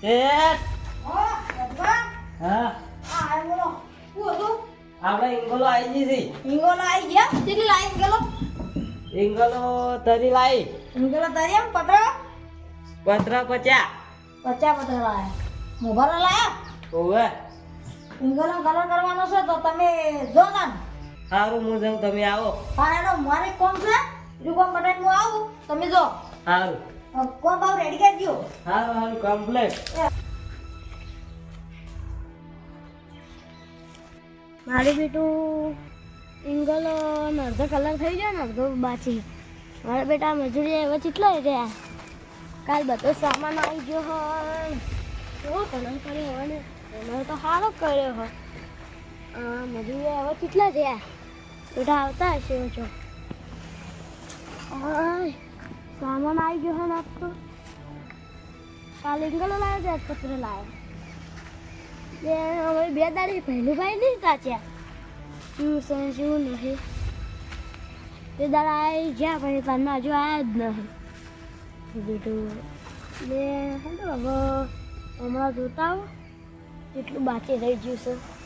શેઠ હા? આપણે ઇંગોલો આવી ગઈ છે. હિંગોલા આવી ગયા કેટલી લાઈન ગયેલો ઇંગોલો તરી લાવી હિંગોલા તરી એમ પત્ર પતરા પચા પચા પત્ર લાયા મોબાઈલ લાયા ઓવે હિંગોલા કલર કરવાનો છે તો તમે જો તાન સારું હું જાઉં તમે આવો. હા એનો મારે કોમ છે? બીજું કોમ હું આવું. તમે જો. સારું. અ, કોમ રેડી કરી દો હા સારું કમ્પ્લેટ મારું બેટું ઇંગલો અડધો કલર થઈ ગયો ને અડધો બાચી મારા બેટા મજૂરી હવે કેટલા રહ્યા કાલ બધો સામાન આવી ગયો હોય. કેવો કલર કર્યો હોય ને? એમાં તો સારો કર્યો હોય. મજૂરી હવે કેટલા થયા બેટા આવતા હશે ઓછો ઓય, સામાન આવી ગયો હોય ને આજ તો કાલ ઇંગલો લાવ્યો છે પત્ર લાવ્યો બે હવે બે દાડી પહેલું ભાઈ નહીં તાચ્યા શું છે શું નહીં બે દાડા આવી ગયા પછી તારના હજુ આવ્યા જ નહીં બીજું બે હેલો હવે હમણાં જોતા આવો કેટલું બાકી રહી ગયું છે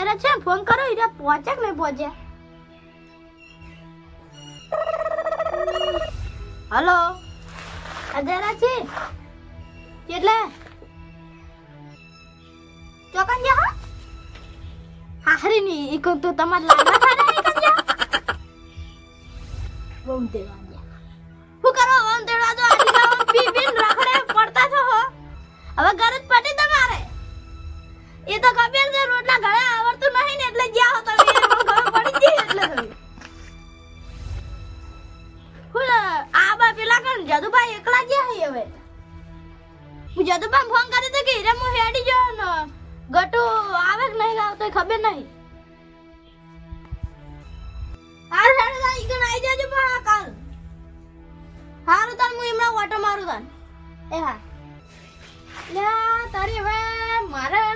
એ છે ફોન કરો એને પહોંચે કે નહીં પહોંચે? હલો અધેરા છે? એટલે ચોકન જા હા? હાહરી ની ઈ કોણ તો તમાર લાગવા જા બહુ દેવા જાવ ને. ગટુ આવે કે નહીં આવતો ખબર નહીં. હાર તાર હું ઓટો મારું હા. તારી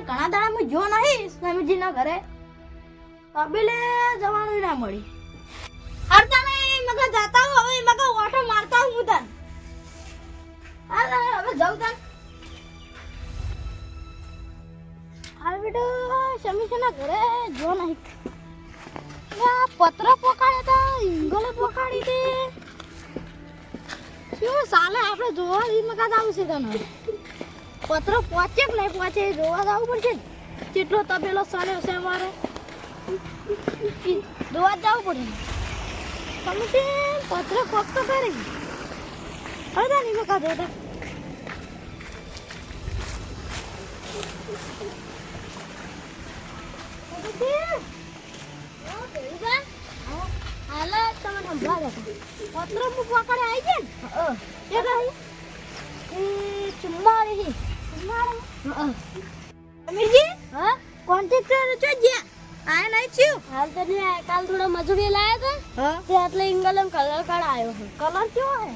ઘણા દાડા હું જો નહીં સ્વામીજીના ઘરે. અબીલે જવાનું ના મળી. હરતા નહીં હું હવે મગા ઓટો મારતા હું હાલ હાલ, હવે જાઉં તન હાલ બેટો સમીક્ષાના ઘરે જો નહીં. પત્ર પોકાડે તો ઇંગલે પોકાડી દે. શું સાલે આપણે જોવા ઈ મગા આવશે તને? પત્ર પહોંચે કે નહીં પહોંચે જોવા જવું પડશે. કેટલો તપેલો સડ્યો છે અમારો. જોવા જવું પડે તમે પત્ર કોક તો કરે. હવે તા નહીં મકા જોતા હાલો તમે સંભાળે પત્ર હું? પકડે આવી ગયા ને એ એ ચુમ્માળી ચુમ્માળી અમીરજી હા કોન્ટ્રાક્ટર ચો ગયા આ નહીં છું હાલ તો આયા. કાલ થોડો મજૂરી લાયા હા? તે એટલે ઇંગલમ કલર કઢાયો છે. કલર કેવો હે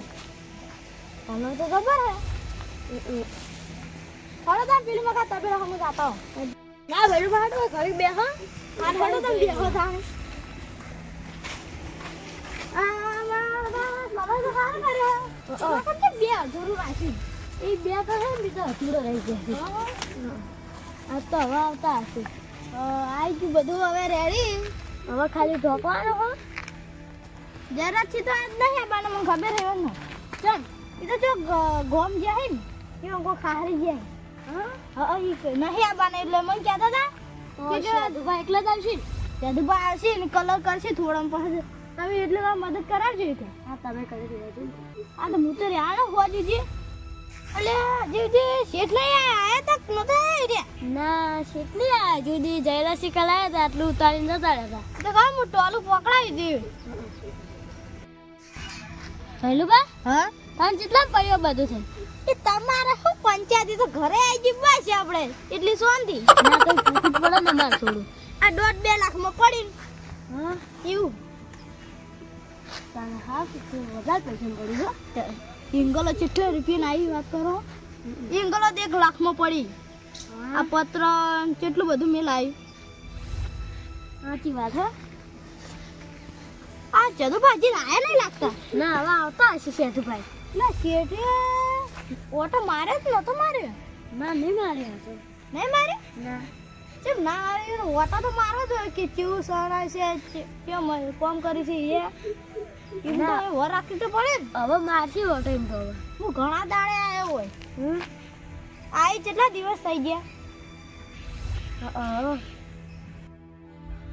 કલર તો ખબર હે ફળદાર પેલી મગા તબેલા હમું જાતા હો ના ભેડું ભાડું ઘરે બે હા આ હેડો તમે તો હાર કર્યો. બે અધૂરું રાખ્યું એ બે તો હે ને બીજો અધૂરો રહી ગયો આ તો હવે આવતા હશે. આવી ગયું બધું હવે રેડી હવે ખાલી ઢોકવાનો હો. જરા થી તો આજ નહીં આપણને મને ખબર રહ્યો ને ચલ એ તો જો ગોમ જાય હે ને એ કો ખારી જાય હા? નહીં આવવાનું એટલે મને કહેતા હતા તો શાદુભા એકલા જ આવશે ને? આવશે ને કલર કરશે થોડા પછી. તમે એટલે મદદ કરાવજો કે. હા તમે કરી દેવા આ તો હું તો રહ્યા હોવા દીધી. એટલે શેઠ નહીં આયા તક નતા ના શેટલી આ જુદી જયરાશી કલાયા હતા આટલું ઉતારીને જતા રહ્યા તો કામ હું ટોલું પકડાવી થયેલું કા હા? તને કેટલા પડ્યો બધું થઈ એ તમારે શું પંચાયતી તો ઘરે આવી જઈ છે આપણે? એટલી શાંતિ ના તો પડે ને મારે થોડું. આ દોઢ બે લાખમાં પડીને. હા એવું? તારે હા વધારે પૈસા પડી હો. ઇંગલો કેટલા રૂપિયાની આવી વાત કરો. ઇંગલો તો એક લાખમાં પડી. આ પત્ર કેટલું બધું મેં લાવ્યું સાચી વાત હો. આ જદુભાજી આયા નહીં લાગતા? ના હવે આવતા હશે શેઠુભાઈ ના શેઠે ઓટો મારે જ નતો માર્યો? ના નહીં મારી હતો. નહીં મારે ના. ચેમ ના માર્યો ઓટો તો મારો જ કે કેવું સણાય છે કેમ કોમ કરી છે એ? એમ તો ના. હવે વર રાખવી તો પડે હવે મારથી ઓટો એમ તો હું ઘણા દાડે આવ્યો હોય. હમ? આઈ કેટલા દિવસ થઈ ગયા?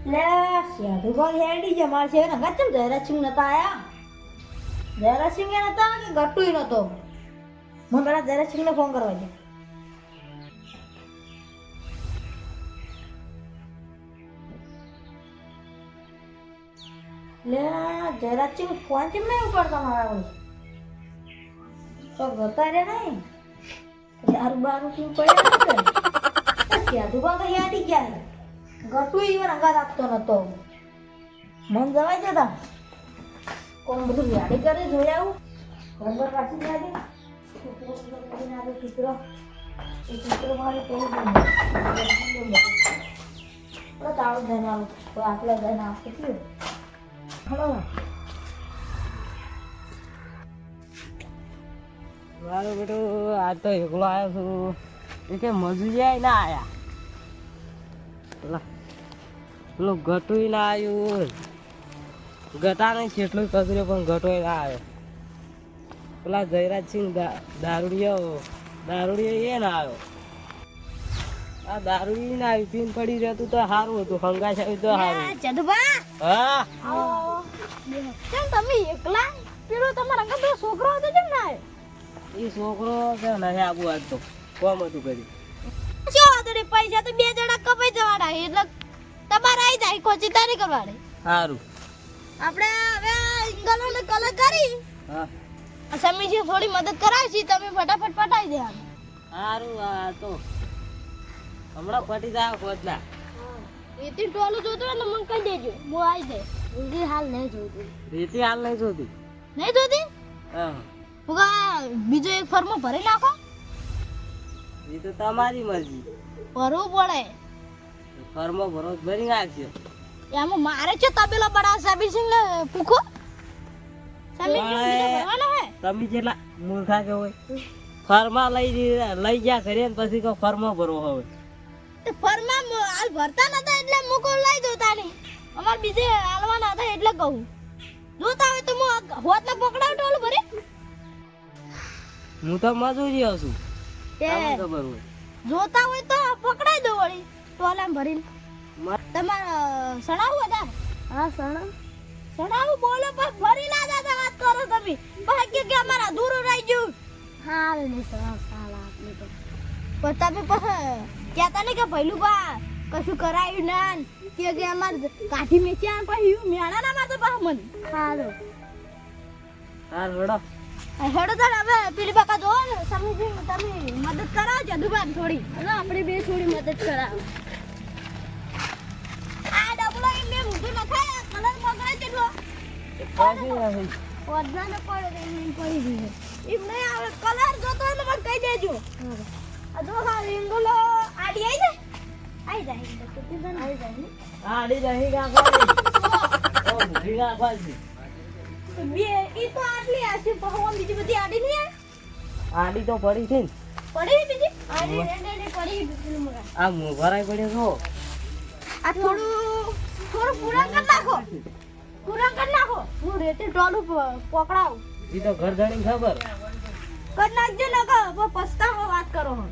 લે શેઠુભાઈ હેડી ગયા મારે છે ને ગચમ છું નતા આયા? જયરાજસિંહ એ નતા કે ગટુય નતો મને પેલા જયરાજસિંહને ફોન કરવા દે લે, જયરાજસિંહ ફોન કેમ નહીં ઉપાડતા મારા તો ગતા રે નહીં. દારૂ બારૂ પીવું પડે શેઠુભા તો યાદી ગયા ગટુ ઈવન અંગાત આપતો નતો મન જવાય જતા. કોણ બધું યાદી કરે જોઈ આવું? ઘર પાછી લાગે ચિત્ર કરીને આવે ચિત્ર એ ધન આવું. કોઈ આટલા ધન આપશે કયું હલો. મારો બેટો આજ તો એકલો આવ્યો છું. એ કે મજૂરી આવી ના આયા. પેલા પેલો ગટુય ના આવ્યું ગટા નહીં કેટલું કચરો પણ ઘટો ના આવ્યો પેલા જયરાજસિંહ દા- દારૂડિયો દારૂડિયો એ ના આવ્યો. આ દારૂડી ના આવી પીન પડી રહેતું તો સારું હતું હંગાશ આવ્યું તો સારું જદુભા. હા. આવો કેમ તમે એકલા? પેલો તમારા અંગત છોકરો હતો કેમ ના એ છોકરો છે નહીં આબુ આજ તો. કોમ હતું કરી શું વાંધો નહીં પૈસા તો બે જણા કપાઈ જવાના એટલે તમારે આવી જાય કોઈ ચિંતા નહીં કરવાની. સારું આપણે હવે ઇંગલોને કલર કરી. હા. સમીજી થોડી મદદ કરાવશી તમે ફટાફટ પટાઈ દે સારું આ તો. હમણાં પટી જાય કોચના એથી ટોલું જોતું એટલે મને કહી દેજો હું આવી જાય. ઊંઘી હાલ નહીં જોતી. રીતિ હાલ નહીં જોતી? નહીં જોતી? હા. હું બીજો એક ફર્મો ભરી નાખો. એ તો તમારી મરજી. ભરવું પડે. ફર્મો ભરો ભરી નાખશે એમાં મારે છે તબેલો બડા સિંહ ને પૂખો તમે જેટલા મૂર્ખા કે હોય ફર્મા લઈ લઈ ગયા ઘરે ને પછી કહો ફર્મો ભરવો હવે તે ફર્મા હાલ ભરતા નતા એટલે મૂકો લઈ દો તાની. અમાર બીજે હાલવાના હતા એટલે કહું. જોતા હોય તો હું હોત ને પકડાવ ટોલું ભરી. હું તો મજૂરી છું. તે ખબર જોતા હોય તો પકડાઈ દો વળી ટોલામ ભરીને. તમારે સણાવું હતા હા સણા સણાવું બોલો પણ ફરી ના દાદા વાત કરો તમે. પછી કે અમારા અધૂરું રહી ગયું. નહીં સાલા તો. પણ તમે પછી કહેતા નહીં કે પહેલું બા કશું કરાયું ના કે કે અમાર કાઠી મેચ્યા પછી મેળા ના મારતો મન. હાલો. હા રડો હેડો તાર હવે પેલી બાકા જો સમજી તમે મદદ કરાવજો દુબાન થોડી. આપણે બે થોડી મદદ કરાવ આ ડબલો એમને મૂઠું નખાય કલર તેટલો પછી વધના ન પડે. એમ પડી ગયું એમ નહીં આવે કલર જોતો તો મને કહી દેજો. આ જો હા રીંગુલો આડી આવી જાય? આવી જાય આવી જાય ને. આડી નહીં કાપવાની ઓ ભૂલી નાખવાની બે ઈ તો આટલી હશે પણ બીજી બધી આડી નહીં આડી તો પડી છે પડી બીજી? આડી રેડ રેડ પડી આ મું પડ્યો છો. આ થોડું થોડું પૂરા કરી નાખો. પૂરા કરી નાખો. હું રેતી ટોલું પકડાવું. એ તો ઘર ધણી ખબર. કરી નાખજો ને કે પસ્તાવો વાત કરો હું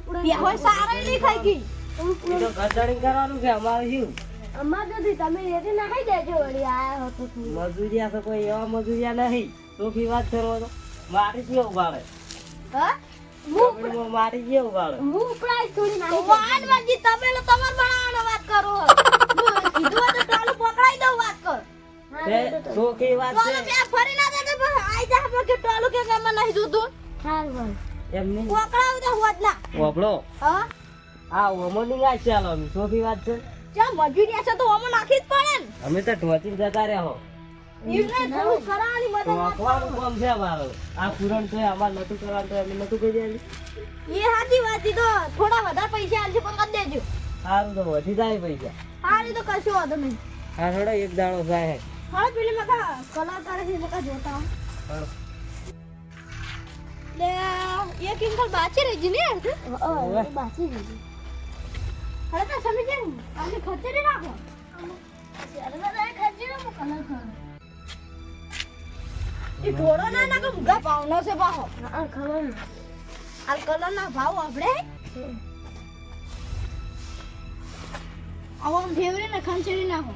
પૂરા હોય સારા નહીં ખાઈ ગઈ ઈ તો ઘર ધણી કરવાનું છે અમારે શું? અમાર નથી તમે રેતી નાખી દેજો વળી આયા હતો તું મજૂરિયા તો કોઈ એવા મજૂરિયા નહીં. ચોખ્ખી વાત કરો તો મારી જે ભાવે. હા? હું મારી જે ઉગાડે હું પ્રાઇસ થોડી નાખી વાન વાજી તમે લો તમાર બનાવવાનો વાત વાત છે. બે ફરી ના દે તો આઈ જા આપણે કે ટોલું કે અમે નહીં જોતું સારું ભાઈ એમની પકડાવ દે હોત ના વભળો હા? આ ઓમોની વાત ચાલો અમે. વાત છે? ચા મજૂરી છે તો અમે નાખી જ પડે ને. અમે તો ઢોચી જતા રહ્યા હો થોડું આ તો તો તો વધારે પૈસા આલશે પણ દેજો. સારું તો વધી જાય પૈસા. હારી તો કશું વાંધો નહીં. હા થોડો એક દાડો જાય હા પેલી મકા કલર કરે છે મકા જોતા. લે એ ઇંકલ બાચી રહી જી ને? ઓવે. બાચી રહી હવે તો સમજી આને ખચેરી નાખો ત્યારે બધા ખચેરી નાખો કલર કરો. એ ઘોડો ના નાખો મુગા ભાવનો છે બાહો આ ખબર આ કલર ના ભાવ આપણે? આવો ફેવરે ને ખંચેરી નાખો.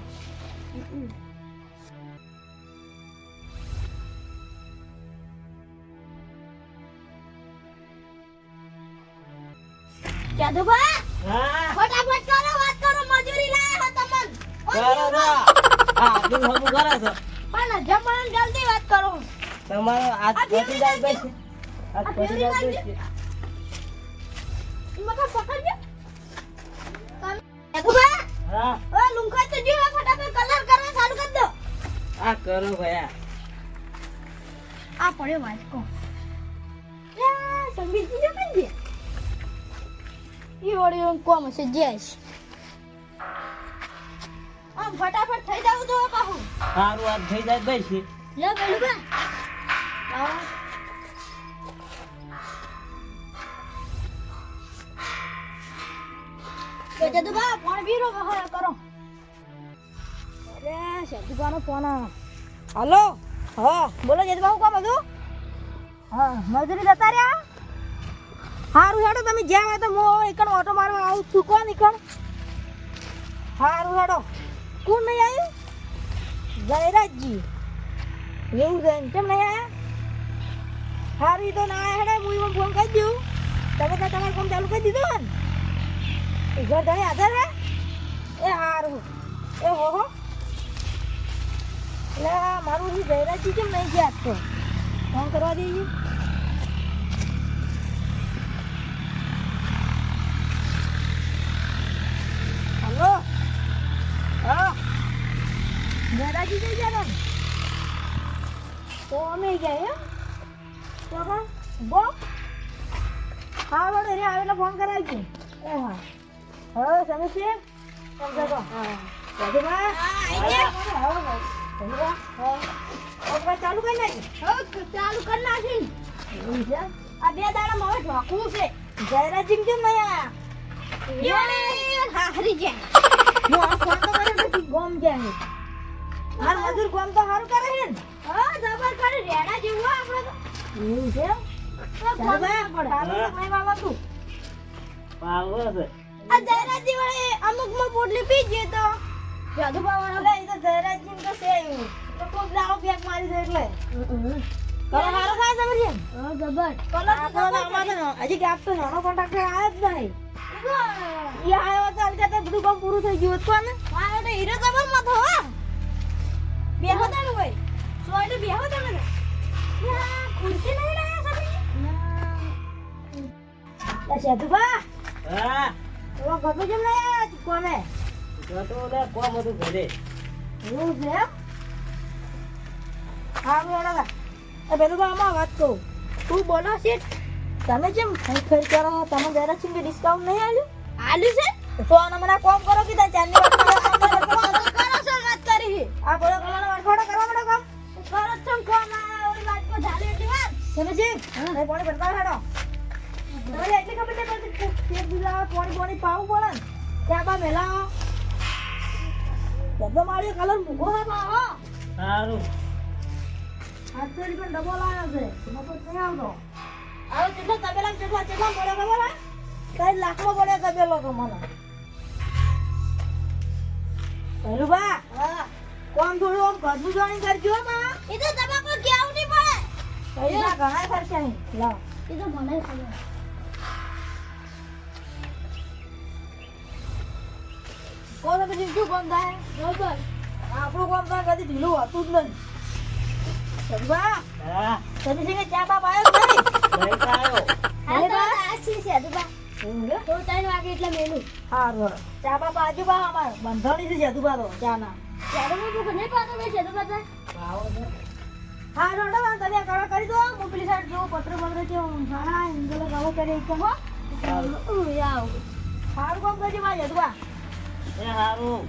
જાદુભા હા. ફટાફટ કરો વાત કરો મજૂરી લાયા હો તમન. કરો છો હા આટલું હમું કરે છો? પણ જમણ જલ્દી વાત કરો. તમારો આજ આ પતી જાય પછી આજ પતી જાય પછી મકા પકડજો જાદુભા હા. ઓય લુંખા તો જીવા ફટાફટ કલર કરવા ચાલુ કરી દો. આ કરો ભયા. આ પડ્યો વાંચકો. સંગીત જો છે ઈ વળી કોમ છે જેસ આમ ફટાફટ થઈ જાવ તો બાહુ સારું આજ થઈ જાય પછી લે પેલું બા આવો. તો જદુ બા ફોન કરો. અરે શબ્દબાનો ફોન હલો? હા બોલો જદુ બાહુ કામ હતું? હા મજૂરી જતા રહ્યા? હારું હેડો, તમે જ્યાં હોય તો હું એકણ ઓટો મારવા આવું છું. કોણ એકણ હારું હેડો. કોણ નહીં આવ્યું જયરાજજી. એવું છે ને કેમ નહીં આવ્યા હારું તો ના હેડે. હું એમાં ફોન કરી દઉં. તમે તો તમારું કામ ચાલુ કરી દીધું ને? ઘર તમે હાજર હે એ હારું. એ હો હો. એટલે મારું જયરાજજી કેમ નહીં ગયા? તો ફોન કરવા દેજો હલો હા દાદાજી જઈ ગયા તો અમે ગયા એમ? તો બો. હા વડો રે આવે એટલે ફોન કરાવજો. એ હા. હવે તમે છે? સમજો તો. હા. ચાલુ કરી નાખી ચાલુ કરી નાખી આ બે દાડા મારે ઢોકવું છે. જયરાજી કેમ નહીં આયા હારી જાય હું આ ફોન તો નથી ગોમ જાય હાર મજૂર કામ તો હારું કરે છે ને. હા જબર કરે રેડા જેવું આપણે તો. એવું છે? ચાલ તું તો. તો તો તો મારી તો હજી કે આપતો નાનો કોન્ટ્રાક્ટર આવ્યો જ નહીં. ઈ આયો તો બધું કામ પૂરું થઈ ગયું હતું ને? હીરો જબર મત હો. બેહો તમે ભાઈ. સોયડે બેહો તમે યા, ખુરશી નહીં લાયા તમે? સેતુભા હા. તો ગમે જેમ લાયા કોને જતો ને કોમ હતું ઘરે. એવું છે? હા મેળા એ પેલું આમાં વાત કહું. તું બોલો છે તમે જેમ ખરી ખરી કરો તમે જરા છે ડિસ્કાઉન્ટ નહીં આલ્યું? આલ્યું છે? તો આને મને કોમ કરો કીધા ચારની પાણી પાવું પડે ને ત્યાં બા મેલાવો બધો મારી કલર મૂકો હે બા હો. સારું. આઠસો રૂપિયા ડબો લાવ્યો છે મફત નહીં આવતો. હવે કેટલો તબેલા કેટલા કેટલા પડ્યો ખબર હે? કઈ લાખનો પડ્યો તબેલો તો મને પહેલું બા કોમ થોડું આમ ઘરનું જાણી કરજો બા. એ તો તમાકો કેવું નહીં પડે. ઘણા ખર્ચા નહીં લાવ. એ તો મને ખબર. કોણ પછી શું કામ થાય? બરોબર. આપણું કામ થાય કદી ઢીલું હતું જ નહીં. સદબા તમે છે કે ચા બાપ આવ્યો જ નહીં? આવ્યો. અરે બા આછી છે દુબા તો ત્રણ વાગે એટલે મેલું. હારું હારું. ચા બાપ આજુ બા અમાર. બંધાણી છે જદુબા તો ચા ના ચાલો હું તું નહીં પાતો મેં પાવો છે. હા રોડો તમે કડા કરી દો. હું પેલી સાઈડ જો પત્ર પત્ર છે હા ઇંગલો ગાવો કરે હો સારું. કામ કરજે મારા જદવા એ સારું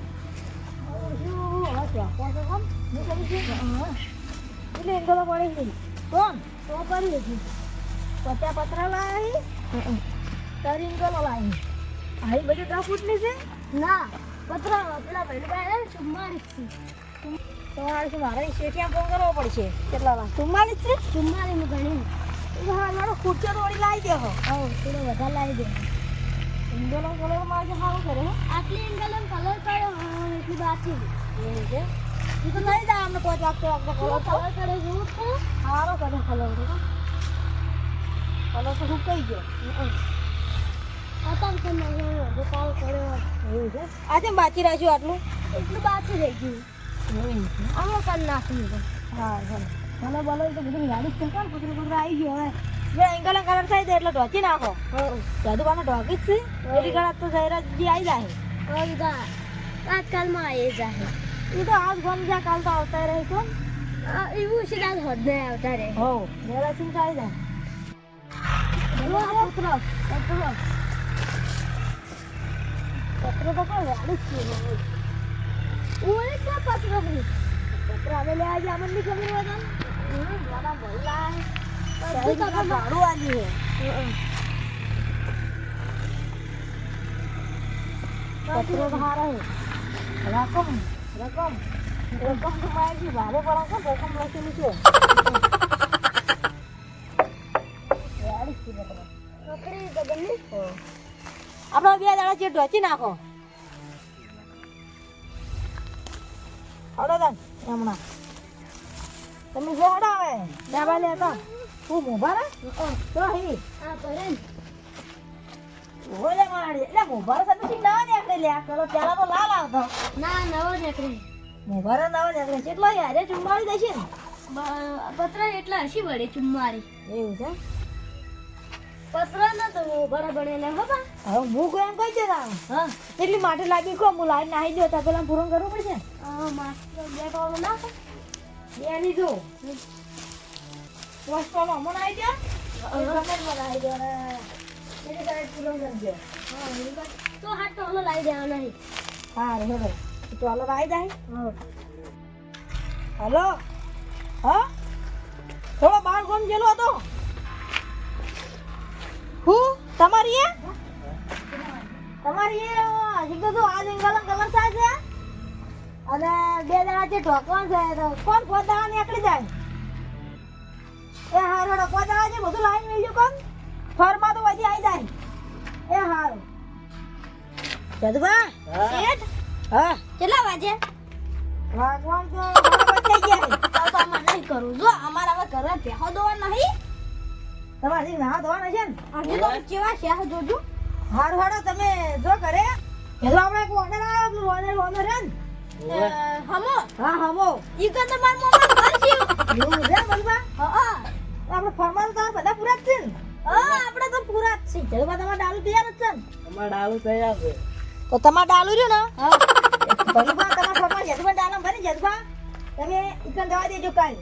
ના પત્ર પેલા ભાઈ ચુમ્માલીસ તમારે મારે શેઠિયા ફોન કરવો પડશે કેટલા ચુમ્માલીસ છે ચુમ્માલીસનું ગણી એ હા થોડી લાવી દે હા, થોડો વધારે લાવી દે. એંગલો કલર મારે સારું કરે આટલી ઇન્ડોલન કલર કર્યો હા, એટલી બાકી એવું છે એ તો લઈ જાય અમને કોઈ વાગતો વાગતો કલર કલર કરે જોવું છે સારો કરે કલર તો કલર તો સુકાઈ ગયો આજે બાકી રાખ્યું આટલું એટલું બાકી રહી ગયું આમાં કરી નાખ્યું હા ચાલો બોલો તો બધું ગાડી કોણ કુતરું કુતરું આવી ગયો હવે એંગલ કલર થાય છે એટલે ઢોકી નાખો. જાદુબાનો ઢોકી જ છે. એવી ગળા તો જયરાજજી આવી જાય આજકાલમાં આવી જાય એ તો આજ ગમ જા કાલ તો આવતા રહે કોણ? એવું છે કે હોદ હદ આવતા રહે. હો જયરાજસિંહ તો આવી જાય પુત્ર પત્રો પત્રો તો કોઈ વાડું જ છે છે પત્ર પત્ર હવે લે આજે અમને ખબર હોય હમ, મારા ભલા તો. ભાડું છે છે રકમ રકમ રકમ તો મારી ભારે પર રકમ રકમ લખેલું છે છે આપણે બે દાડા જે ઢોચી નાખો હડો તન હમણાં તમે જો હડો હવે ડાબા લે તો તું મોભા રે તો હી આ કરે ને ઓલે માડી એટલે મોભા રે તમે ના નીકળે લે. પેલો પેલા તો લાલ આવતો. ના નવો નીકળી મોભા નવો ના નીકળે કેટલો યારે ચુમ્માળી દેશે ને. પત્ર એટલા હસી વળે ચુમ્મારી એવું છે? પત્ર ન તો બરાબર બનેલા હો બા. હવે હું કોઈ એમ કહી દે હા. કેટલી માટે લાગી કો હું લાઈન નાહી દો તો પેલા પૂરણ કરવું પડશે હા માસ્ટર બે ટોળો નાખો. બે લીધો વસ્તુનો અમન આવી ગયા? કમેન્ટમાં આવી ગયો ને. એની સાઈડ હા તો હાથ ટોળો લાવી દેવા નહીં. હા રે હેડો તો હાલો આવી જાય. હા. હલો. હા? થોડો બાર ગોમ ગયેલો હતો. હું? તમારી એ? તમારી એ હજી તો શું આજ એંગલ કલર થાય છે? અને બે જણા છે ઢોકવાનું છે તો કોણ પોત દાડા નીકળી જાય? એ હાર હડો કો દાડા છે બધું લાઈન મેળ્યું કોણ? ફરમા તો વધી આવી જાય. એ હાર. જદુબા શેઠ? હા? કેટલા વાજે ભગવાન તો થઈ ગયા. તો તો નહીં કરું. જો અમારા હવે ઘરે બેહો દોવા નહીં તમારે નાહવા ધોવાના છે ને? આજે તો કેવા છે આ જોજો હાર હારું તમે જો કરે પેલો આપણે એક ઓર્ડર આવ્યો ઓર્ડર ઓર્ડર ને? હમો? હા હમો. ઈ તો તમાર મોમાં ઘર છે એવું છે બલબા હા. આપણે ફરમાન તો બધા પૂરા જ છે ને? હા આપણે તો પૂરા જ છે જલબા તમારે ડાલુ તૈયાર જ છે ને? અમારે ડાળું તૈયાર છે તો તમારા ડાલુ રહ્યો ને? હા. બલબા તમારા ફરમાન જજબા ડાલમ ભરી જજબા. તમે ઇકન દવા દેજો કાલ.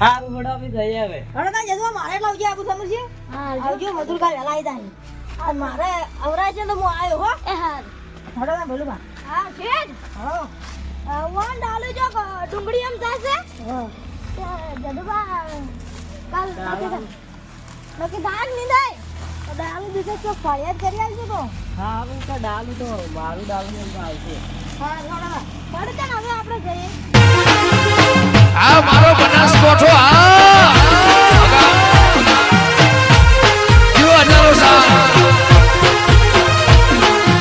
હા ફોટો બી થઈ આવે. હવે ના જજબા મારે લાવજે આબુ સમજશે હા આવજો મધુર કાલ આવી જાય. અને મારે અવરાય છે તો હું આવ્યો હો. એ હા. હડો ના ભલુબા હા શેઠ. હા. વન ડાલુ જો ડુંગળી એમ થશે હા. જદુબા કાલ નક્કી ધાન નીંદાય તો ડાલુ દીધો તો ફરિયાદ કરી આવજો તો. હા હવે તો ડાળું તો મારું ડાળું એમ તો આવશે હા હડો પડતા હવે આપણે જઈએ. આ મારો બનાસકોઠો આ